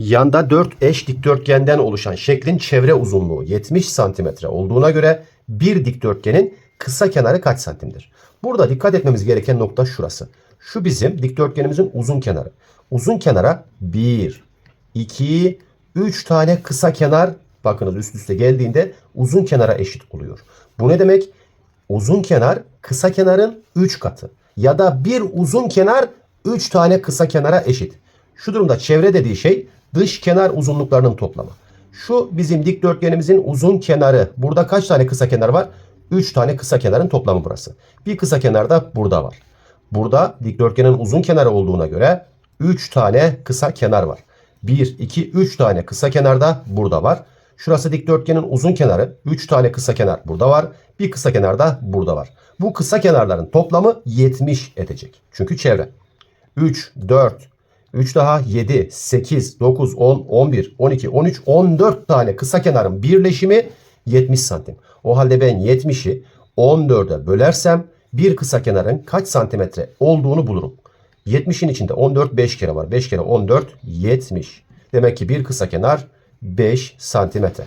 Yanda 4 eş dikdörtgenden oluşan şeklin çevre uzunluğu 70 santimetre olduğuna göre bir dikdörtgenin kısa kenarı kaç santimdir? Burada dikkat etmemiz gereken nokta şurası. Şu bizim dikdörtgenimizin uzun kenarı. Uzun kenara 1, 2, 3 tane kısa kenar bakınız üst üste geldiğinde uzun kenara eşit oluyor. Bu ne demek? Uzun kenar kısa kenarın 3 katı. Ya da bir uzun kenar 3 tane kısa kenara eşit. Şu durumda çevre dediği şey dış kenar uzunluklarının toplamı. Şu bizim dikdörtgenimizin uzun kenarı. Burada kaç tane kısa kenar var? 3 tane kısa kenarın toplamı burası. Bir kısa kenar da burada var. Burada dikdörtgenin uzun kenarı olduğuna göre 3 tane kısa kenar var. 1, 2, 3 tane kısa kenar da burada var. Şurası dikdörtgenin uzun kenarı. 3 tane kısa kenar burada var. Bir kısa kenar da burada var. Bu kısa kenarların toplamı 70 edecek. Çünkü çevre. 3, 4, 3 daha 7, 8, 9, 10, 11, 12, 13, 14 tane kısa kenarın birleşimi 70 santim. O halde ben 70'i 14'e bölersem bir kısa kenarın kaç santimetre olduğunu bulurum. 70'in içinde 14 5 kere var. 5 kere 14 70. Demek ki bir kısa kenar 5 santimetre.